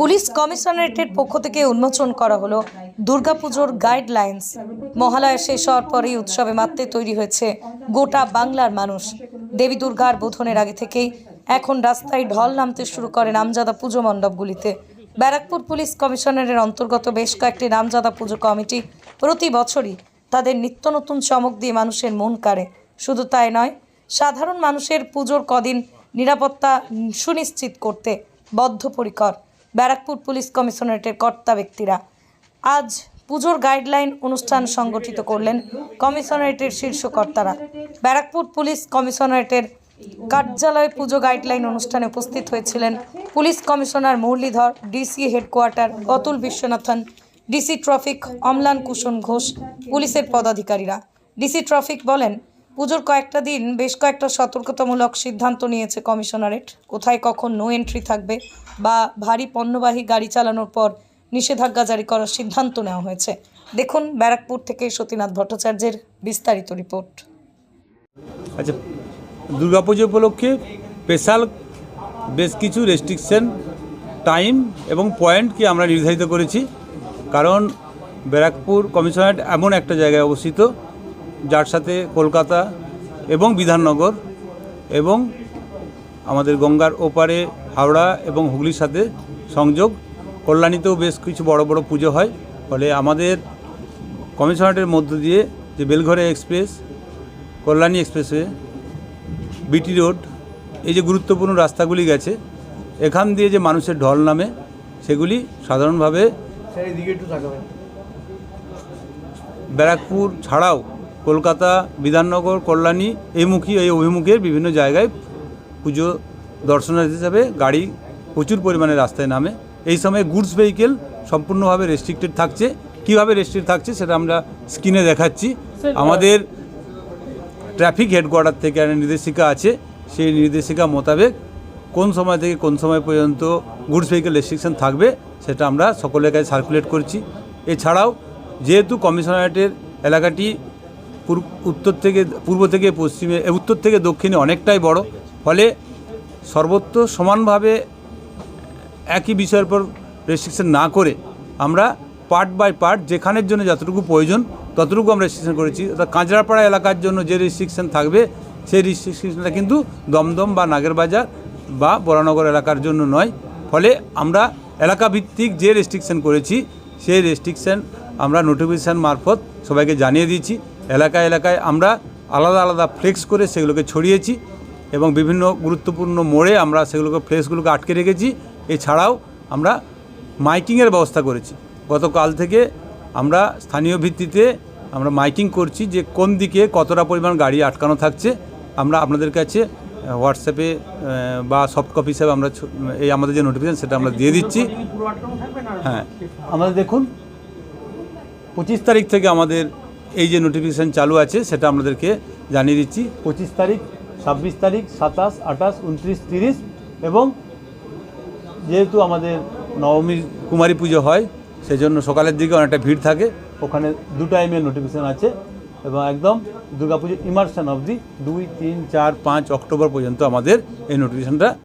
Police কমিশনারেটের পক্ষ থেকে উন্মোচন করা হলো দুর্গাপুজোর গাইডলাইন্স। মহালয়া শেষ হওয়ার পরেই উৎসবে মাত্রে তৈরি হয়েছে গোটা বাংলার মানুষ। দেবী দুর্গার বোধনের আগে থেকেই এখন রাস্তায় ঢল নামতে শুরু করে নামজাদা পুজো মণ্ডপগুলিতে। ব্যারাকপুর পুলিশ কমিশনারের অন্তর্গত বেশ কয়েকটি নামজাদা পুজো কমিটি প্রতি বছরই তাদের নিত্য নতুন চমক দিয়ে মানুষের মন কাড়ে। শুধু তাই নয়, সাধারণ মানুষের পুজোর কদিন নিরাপত্তা সুনিশ্চিত করতে বদ্ধপরিকর। ব্যারাকপুর পুলিশ কমিশনারেটের কর্তা ব্যক্তিরা। আজ পুজোর গাইডলাইন অনুষ্ঠান সংগঠিত করলেন কমিশনারেটের শীর্ষ কর্তারা। ব্যারাকপুর পুলিশ কমিশনারেটের কার্যালয়ে পুজো গাইডলাইন অনুষ্ঠানে উপস্থিত হয়েছিলেন police commissioner Muralidhar, DC headquarter Atul Viswanathan, DC traffic Amlan Kushan Ghosh, পুলিশের পদাধিকারীরা। ডিসি ট্রাফিক বলেন পুজোর কয়েকটা দিন বেশ কয়েকটা সতর্কতামূলক সিদ্ধান্ত নিয়েছে কমিশনারেট। কোথায় কখন নো এন্ট্রি থাকবে বা ভারী পণ্যবাহী গাড়ি চালানোর পর নিষেধাজ্ঞা জারি করার সিদ্ধান্ত নেওয়া হয়েছে। দেখুন ব্যারাকপুর থেকে সতীনাথ ভট্টাচার্যের বিস্তারিত রিপোর্ট। আচ্ছা দুর্গাপুজো উপলক্ষে স্পেশাল বেশ কিছু রেস্ট্রিকশন টাইম এবং পয়েন্টকে আমরা নির্ধারিত করেছি। কারণ ব্যারাকপুর কমিশনারেট এমন একটা জায়গায় অবস্থিত যার সাথে কলকাতা এবং বিধাননগর এবং আমাদের গঙ্গার ওপারে হাওড়া এবং হুগলির সাথে সংযোগ। কল্যাণীতেও বেশ কিছু বড় বড় পুজো হয়। ফলে আমাদের কমিশনারেটের মধ্য দিয়ে যে বেলঘরে express Kalyani expressway BT road এই যে গুরুত্বপূর্ণ রাস্তাগুলি গেছে এখান দিয়ে যে মানুষের ঢল নামে সেগুলি সাধারণভাবে ব্যারাকপুর ছাড়াও কলকাতা বিধাননগর কল্যাণী এই মুখী এই অভিমুখের বিভিন্ন জায়গায় পুজো দর্শনার্থী হিসাবে গাড়ি প্রচুর পরিমাণে রাস্তায় নামে। এই সময় গুডস ভেহিকেল সম্পূর্ণভাবে রেস্ট্রিক্টেড থাকছে। কীভাবে রেস্ট্রিক্ট থাকছে সেটা আমরা স্ক্রিনে দেখাচ্ছি। আমাদের ট্রাফিক হেডকোয়ার্টার থেকে একটা নির্দেশিকা আছে। সেই নির্দেশিকা মোতাবেক কোন সময় থেকে কোন সময় পর্যন্ত গুডস ভেহিকেল রেস্ট্রিকশন থাকবে সেটা আমরা সকলের কাছে সার্কুলেট করছি। এছাড়াও যেহেতু কমিশনারেটের এলাকাটি পূর্ব, উত্তর থেকে, পূর্ব থেকে পশ্চিমে উত্তর থেকে দক্ষিণে অনেকটাই বড়। ফলে সর্বত্র সমানভাবে একই বিষয়ের পর রেস্ট্রিকশন না করে আমরা পার্ট বাই পার্ট যেখানের জন্য যতটুকু প্রয়োজন ততটুকু আমরা রেস্ট্রিকশন করেছি। অর্থাৎ কাঁচরাপাড়া এলাকার জন্য যে রেস্ট্রিকশন থাকবে, সেই রেস্ট্রিকশনটা কিন্তু দমদম বা নাগেরবাজার বা বরানগর এলাকার জন্য নয়। ফলে আমরা এলাকাভিত্তিক যে রেস্ট্রিকশন করেছি, সেই রেস্ট্রিকশন আমরা নোটিফিকেশান মারফত সবাইকে জানিয়ে দিয়েছি। এলাকায় এলাকায় আমরা আলাদা আলাদা ফ্লেক্স করে সেগুলোকে ছড়িয়েছি এবং বিভিন্ন গুরুত্বপূর্ণ মোড়ে আমরা সেগুলোকে ফ্লেক্সগুলোকে আটকে রেখেছি। এছাড়াও আমরা মাইকিংয়ের ব্যবস্থা করেছি। গতকাল থেকে আমরা স্থানীয় ভিত্তিতে আমরা মাইকিং করছি যে কোন দিকে কতটা পরিমাণ গাড়ি আটকানো থাকছে। আমরা আপনাদের কাছে হোয়াটসঅ্যাপে বা সফট কপি হিসাবে আমরা এই আমাদের যে নোটিফিকেশন সেটা আমরা দিয়ে দিচ্ছি। হ্যাঁ। আমাদের দেখুন, পঁচিশ তারিখ থেকে আমাদের এই যে নোটিফিকেশান চালু আছে, সেটা আপনাদেরকে জানিয়ে দিচ্ছি। পঁচিশ তারিখ, ছাব্বিশ তারিখ, সাতাশ, আঠাশ, উনত্রিশ, তিরিশ এবং যেহেতু আমাদের নবমী কুমারী পুজো হয় সেই জন্য সকালের দিকে অনেকটা ভিড় থাকে। ওখানে দু টাইমের নোটিফিকেশান আছে এবং একদম দুর্গাপুজো ইমার্শন অবধি দুই, তিন, চার, পাঁচ অক্টোবর পর্যন্ত আমাদের এই নোটিফিকেশানটা